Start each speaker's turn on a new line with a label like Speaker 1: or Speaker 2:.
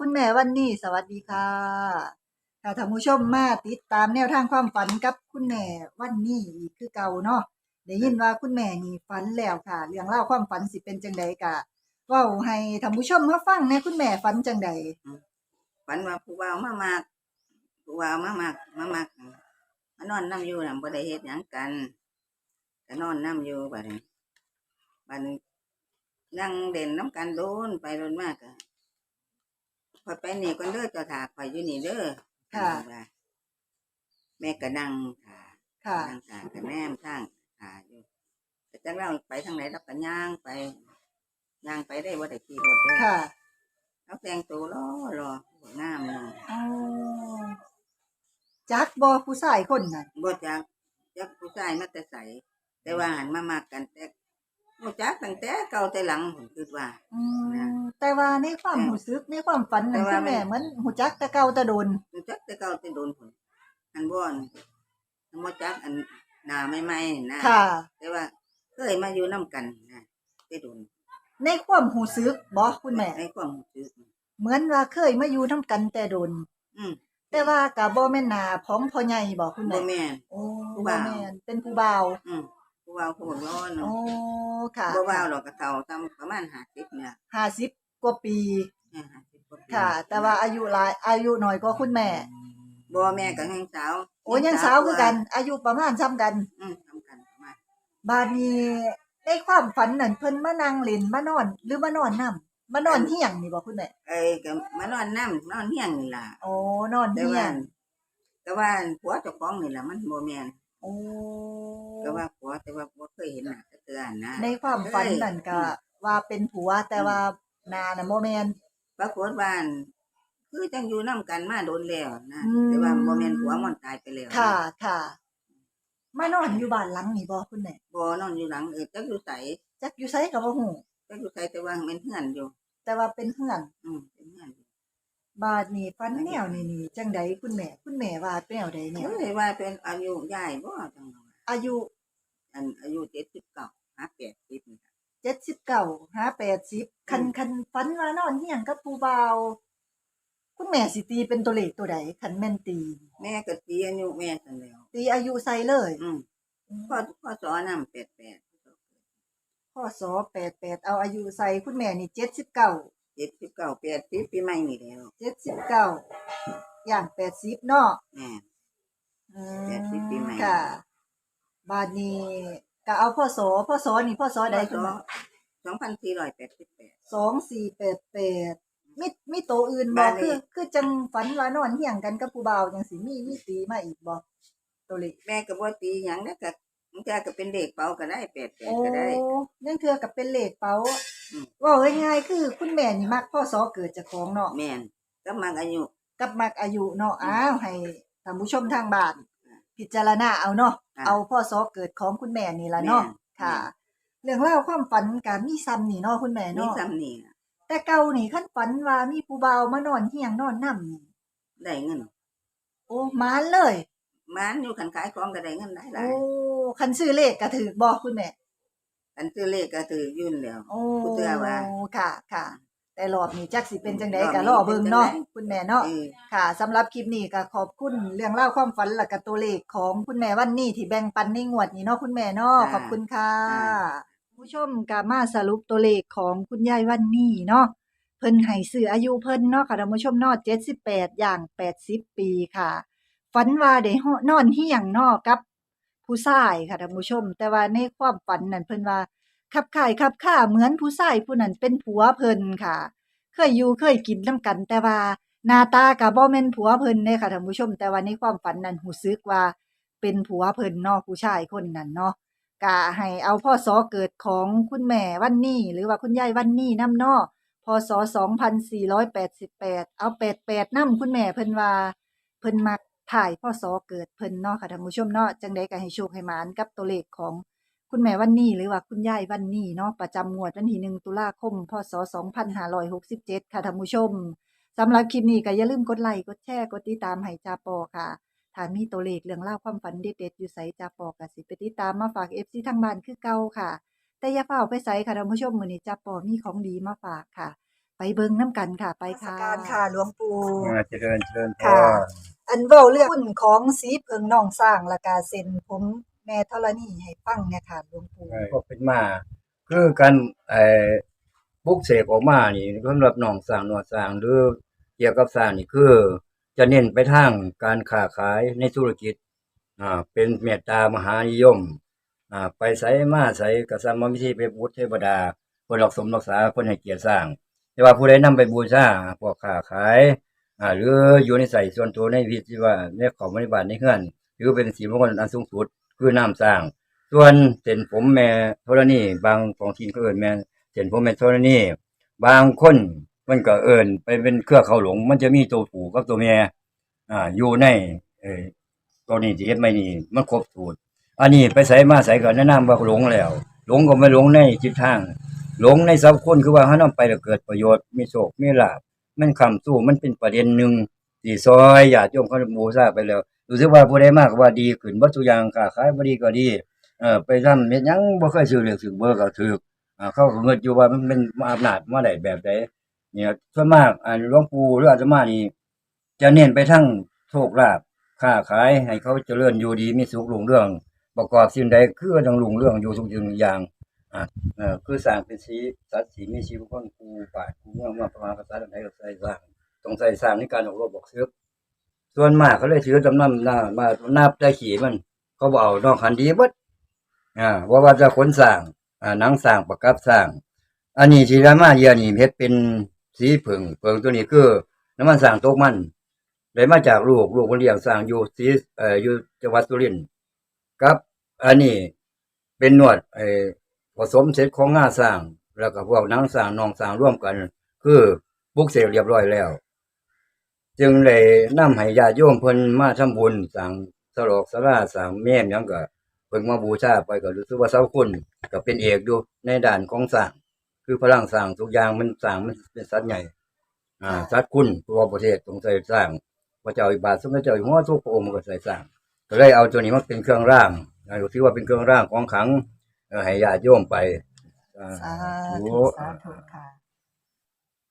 Speaker 1: คุณแม่วันนี้สวัสดีค่ะค่ะท่านผู้ชมมาติดตามแนวทางความฝันกับคุณแม่วันนี้อีกคือเก่าเนาะได้ยินว่าคุณแม่นี่ฝันแล้วค่ะ เรื่องเล่าความฝันสิเป็นจังใดกะว้าให้ท่านผู้ชมมาฟังน่คุณแม่ฝันจังใด
Speaker 2: ฝันว่าผู้บ่าวมามากผู้บ่าวมามากมามากมานอนนํอยู่น่ะบ่ได้เฮ็ดหยังกันก็นอนนํอยู่บัดนี้บัดนี้นั่งเด่นน้ำกันโดนไปโดนมากอะ พอยไปนี่ก็เด้อเจ้าถาข่อยอยู่นี่เด้อ
Speaker 1: ค่ะ
Speaker 2: ว่าแม่ก็นั่งถา
Speaker 1: ค่ะ
Speaker 2: นั่งถาก็แนมทางถาอยู่แต่จังเราไปทางไหนเราก็ย่างไปย่างไปได้บ่ได้ขี่รถเด้อ
Speaker 1: ค่ะ
Speaker 2: เอาแต่งตัวรอรอหัวงามเนาะ
Speaker 1: อ๋อจักบ่ผู้ชายคนนั้น
Speaker 2: บ่จักจักผู้ชายมาแต่ใสแต่ว่าหันมามากกันแต่ บ่จักตั้งแต่เก่าแต่หลังผมคิดว่า
Speaker 1: อืมแต่ว่าในความรู้สึกในความฝันนั้น
Speaker 2: แต่ว่า
Speaker 1: คุณแม่
Speaker 2: มัน
Speaker 1: เหมือนหูจักแต่เก่าแต่โดน
Speaker 2: บ่จักแต่เก่าแต่โดนผลอันบ่อนอันบ่จักอันหน้าใหม่ๆนะ
Speaker 1: ค่ะ
Speaker 2: แต่ว่าเคยมาอยู่นํกันนะแต่โดน
Speaker 1: ในความหูซึกบ่คุณแม่
Speaker 2: ในความรู้สึก
Speaker 1: เหมือนว่าเคยมาอยู่นํกันแต่โดน
Speaker 2: อืม
Speaker 1: แต่ว่าก็บ่แม่นหน้าของพ่อใหญ่บ่คุณ
Speaker 2: บ่
Speaker 1: แม่
Speaker 2: แม่น
Speaker 1: โอ้
Speaker 2: ผู้
Speaker 1: บ่
Speaker 2: บ่าว
Speaker 1: แม่นเป็นผู้บ่าว
Speaker 2: อืม ผู้ว่าผู้ร้อน
Speaker 1: โอ้
Speaker 2: เนาะ
Speaker 1: ค่ะ
Speaker 2: บ่ว่าวหรอกก็เฒ่าตามประมาณ50เนี่ย
Speaker 1: 50กว่าปี
Speaker 2: เออ50กว่าปี
Speaker 1: ค่ะ แต่ว่าอายุหลายอายุน้อยกว่าคุณแม่
Speaker 2: บ่แม่ก็ยังสาว
Speaker 1: โอ้ยังสาวคือกัน อายุประมาณซ้ำกัน
Speaker 2: อืมทำกันประมาณ
Speaker 1: บาดนี้ในความฝันนั่นเพิ่นมานั่งเล่นมานอน หรือมานอนนํมานอนเที่ยงนี่บ่คุณแม่
Speaker 2: เอ้ยก็มานอนน้ำนอนเฮียงนี่ล่ะ
Speaker 1: โอ้นอน
Speaker 2: แต่
Speaker 1: เที่ย
Speaker 2: ว่างแต่ว่าผัวเจ้าของนี่ล่ะมันบ่แม่น
Speaker 1: โอ้
Speaker 2: ก็ ว่าผัวแต่ว่าบ่เคยเห็นหน้าจักเทื่อนะ
Speaker 1: ในความฝันนั่นก็ว่าเป็นผัวแต่ว่าหนาน่ะบ่แม่น
Speaker 2: ปรากฏว่าอั่นคือจังอยู่นํกันมาโดนแล้วนะ
Speaker 1: อืม
Speaker 2: แต่ว่าบ่แม่นผัวมันตายไปแล้ว
Speaker 1: ค่ะค่ะ มานอนอยู่บ้านหลังนี่บ่คุณแม่
Speaker 2: บ่นอนอยู่หลังเออจักอยู่ไส
Speaker 1: จักอยู่ไสก็บ่ฮู้
Speaker 2: จักอยู่ไสแต่ว่ามันเฮือนอยู่
Speaker 1: แต่ว่าเป็นเฮือน
Speaker 2: อืมเป็นเฮือนอยู่
Speaker 1: บาดนี้ฝันแนวนี่นี่จังใดคุณแม่ คุณแม่ว่าเป็นแนวใดแนว
Speaker 2: เอ้ยว่าเป็นอายุยายบ่จังว่า
Speaker 1: อายุ
Speaker 2: อันอายุ79หา80นี่ค่ะ
Speaker 1: 79หา80คันคันฝันว่านอนเฮียงกับผู้บ่าวคุณแม่สิตีเป็นตัวเลขตัวใดคันแม่นตี
Speaker 2: แม่ก็ตีอายุแม่ซั่นแล้ว
Speaker 1: ตีอายุใส่เลย
Speaker 2: อืมพ่อพ่อสอนนำ88
Speaker 1: พ่อสอ88เอาอายุใส่คุณแม่นี่79
Speaker 2: 79 80ปีใหม่นี่แล้ว
Speaker 1: 79อย่าง80เนาะ
Speaker 2: แม่
Speaker 1: อื
Speaker 2: แปดสิบปีใหม่
Speaker 1: ค่ะ บาดนี้ก็เอาพ่อสอพ่อสอนี่พ่อสอใด
Speaker 2: พ
Speaker 1: คุณแม่
Speaker 2: ศ2488
Speaker 1: สองสี่แปดแปดมีมีโตวอื่นบ่
Speaker 2: บ้านนี้
Speaker 1: คือ คือจังฝันว่านอนเฮียงกันกับผู้บ่าวจังสิมีมีตีมาอีกบ่ตัวเลข
Speaker 2: แม่ก็บ่ตีหยังนะก็มันจะก็เป็นเด็กเป่าก็ได้แปดแปด
Speaker 1: โอ้
Speaker 2: ก็ได้
Speaker 1: นั่นคือกับเป็นเลขเป๋า
Speaker 2: อืม
Speaker 1: เว่าง่ายๆคือคุณแม่นี่มักพ่อสอเกิดจากของเนาะ
Speaker 2: แม่นก็มักอายุ
Speaker 1: กับมักอายุเนาะ
Speaker 2: อืม
Speaker 1: อ้าวให้ท่านผู้ชมทางบ้าน
Speaker 2: อ่า
Speaker 1: พิจารณาเอาเนาะ
Speaker 2: อ่า
Speaker 1: เอาพ่อสอเกิดของคุณแม่นี่ล่ะเนาะ
Speaker 2: แม่น
Speaker 1: ค่ะ เรื่องราวความฝันก็มีซ้ำนี่เนาะคุณแม่
Speaker 2: มี
Speaker 1: เนาะ
Speaker 2: ซ้ำนี่น่ะ
Speaker 1: แต่เก่านี่คันฝันว่ามีผู้บ่าวมานอนเฮียงนอนนํนี่
Speaker 2: ได้เงิน
Speaker 1: โอ้มานเลย
Speaker 2: มันอยู่คันขายของก็ได้เงินได้หลา
Speaker 1: โอ้
Speaker 2: ย
Speaker 1: คันซื้อเลขก็ถือบอกคุณแม่
Speaker 2: อันซื้อเลขก็ถือยื่นแล้ว
Speaker 1: โอ้
Speaker 2: ผู้เตือว่า
Speaker 1: ค่ะค่ะ แต่รอบนี้จักสิเป็นจังได
Speaker 2: รอบนี้
Speaker 1: ก็รอเบิ่งเนาะ
Speaker 2: เป็นจังใด
Speaker 1: คุณแม่เนาะ
Speaker 2: เออ
Speaker 1: ค่ะสำหรับคลิปนี้ก็ขอบคุณเรื่องเล่าวความฝันและก็ตัวเลขของคุณแม่วันนี้ที่แบ่งปันในงวดนี้เนาะคุณแม่เนาะ
Speaker 2: จ้า
Speaker 1: ขอบคุณค่ะ
Speaker 2: จ้า
Speaker 1: ผู้ชมก็มาสรุปตัวเลขของคุณยายวันนี้เนาะเพิ่นให้ซื้ออายุเพิ่นเนาะค่ะท่านผู้ชมเนาะ78 อย่าง 80 ปีค่ะ ฝันว่าได้เหาะนอนเฮียงเนาะกับ ผู้ชายค่ะท่านผู้ชม แต่ว่าในความฝันนั้นเพิ่นว่า ขับข่ายขับข่าเหมือนผู้ชายผู้นั้นเป็นผัวเพิ่นค่ะ เคยอยู่เคยกินนํกัน แต่ว่าหน้าตาก็บ่แม่นผัวเพิ่นเด้ค่ะท่านผู้ชม แต่ว่าในความฝันนั้นรู้สึกว่าเป็นผัวเพิ่นเนาะผู้ชายคนนั้นเนาะก็ให้เอาพ่อสอเกิดของคุณแม่วันนี้ หรือว่าคุณยายวันนี้นำเนาะพศ2488 เอา 88นำคุณแม่เพิ่นว่า เพิ่นมักถ่ายพ่อสอเกิดเพิ่นเนาะค่ะท่านผู้ชมเนาะจังใดก็ให้โชคให้หมานกับตัวเลขของ คุณแม่วันนี้หรือว่าคุณยายวันนี้เนาะประจำงวดวันที่1ตุลาคม พศ 2567 ค่ะท่านผู้ชมสำหรับคลิปนี้ก็อย่าลืมกดไลค์กดแชร์กดติดตามให้จาปอค่ะถ้ามีตัวเลขเรื่องราวความฝันเด็ดๆอยู่ไสจาปอก็สิไปติดตามมาฝาก FC ทางบ้านคือเก่าค่ะ แต่อย่าเฝ้าไปไสค่ะท่านผู้ชมมื้อนี้จาปอมีของดีมาฝากค่ะ ไปไปเบิ่งน้ำกันค่ะไปค่ะ การค่ะหลวงปู่
Speaker 3: อ่าเจริญเจริญพ
Speaker 1: ค่ะ
Speaker 3: ร
Speaker 1: อันเว้าเรื่องหุ้นของสีเพิงน้องสร้างและกาเซ็นผมแม่ธรณีให้ฟังเนี่ยค่ะหลวงปู่
Speaker 3: ก็เป็นมาคือการไอ้บุกเสกออกมานี่สำหรับน้องสร้างหนวดสร้างหรือเกี่ยวกับสร้างนี่คือ จะเน้นไปทางการค้าขายในธุรกิจอ่าเป็นเมตตามหานิยมอ่าไปใส่มาใส่กริย์มิธีไปบูชเทวดาคนรักสมรักษาคนให้เกียรติสร้าง แต่ว่าผู้ใดนำไปบูชาพวกค้าขายอ่าหรืออยู่ในใส่ส่วนตัวในวิธีว่าในของบริบาลในเฮือนถือเป็นสีมงคลอันสูงสุดคือน้ำสร้าง ส่วนเส้นผมแม่ธรณีบางของทีนก็เอิ้นแม่เส้นผมแม่ธรณีบางคนมันก็เอิ้นไปเป็นเครือเขาหลง มันจะมีตัวผูกับตัวแม่อ่าอยู่ในเออตัวนี้ที่เฮ็ดไม่นี่มันครบสูตรอันนี้ไปใส่มาใส่ก็แนะนำว่าหลงแล้ว หลงก็ไม่หลงในจิตทาง หลงในสัพคนคือว่าเฮานำไปแล้วเกิดประโยชน์มีโชคมีลาภมันคำสู้มันเป็นประเด็นหนึ่งที่ซอยญาติโยมเขาบูชาไปแล้ว รู้สึกว่าผู้ใดมากว่าดีขึ้นบ่ทุอย่างค้าขายบดีก็ดีเออไปทำเฮ็ดยังบ่เคยซื้อเลือกซื้อเบอร์ก็ถูกอ่าเขาเงินอยู่ว่ามันเป็นอำนาจมาได้แบบใดเนี่ยส่วนมากอ่าหลวงปู่หรืออาตมานี่จะเน้นไปทั้งโชคลาภค้าขายให้เขาเจริญอยู่ดีมีสุขรุ่งเรื่อง ประกอบสิ่งใดคือต้องรุ่งเรื่องอยู่ทุกสิ่งทุกอย่างอ่าเออคือสร้างเป็นสีสัตว์สีมีชีวิตคนกูป่ากูเมือมาประมาณภาษาใดก็ใส่สร้างต้องใส่สร้างในการออกรบบอกซื้อ ส่วนมากเขาเลยถือจำนำหน้ามานับได้ขี่มัน เขาบอกเอกนอกคันดีบดอ่าว่าว่าจะขนสร้างอ่านังสร้างประกับสร้างอันนี้ที่รามาเยียนี่เฮ็ดเป็นสีผึ่งเผึ่งตัวนี้คือน้ำมันสร้างตกมันได้มาจากลูกลูกคนเลี้ยงสร้างอยู่สีเอ่ออยู่จังหวัดสุรินทร์กับ อันนี้เป็นนวดไอ้ผสมเสร็จของงาสร้าง แล้วก็พวกนังสร้างนองสร้างร่วมกัน คือบุกเสร็จเรียบร้อยแล้ว จึงเลยนำให้ญาติโยมเพิ่นมาทำบุญสร้างสลอกสลาสร้างแม่มหยังก็เพิ่งมาบูชาไปก็รู้สึกว่าเสาคุณก็เป็นเอกอยู่ในด่านของสร้างคือพลังสร้างทุกอย่างมันสร้างมันเป็นสัตว์ใหญ่ อ่าสัตว์คุณตัวประเทศต้องใส่สร้างพระเจ้าอิบาทสมเด็จเจ้าอยู่หัวทุกพระองค์ก็ใส่สร้างก็เลยเอาตัวนี้มาเป็นเครื่องร่างนะถือว่าเป็นเครื่องร่างของขลังเอ่อให้ญาติโยมไปอ่า
Speaker 1: สา
Speaker 3: ธุ
Speaker 1: ธุสาธุค่ะ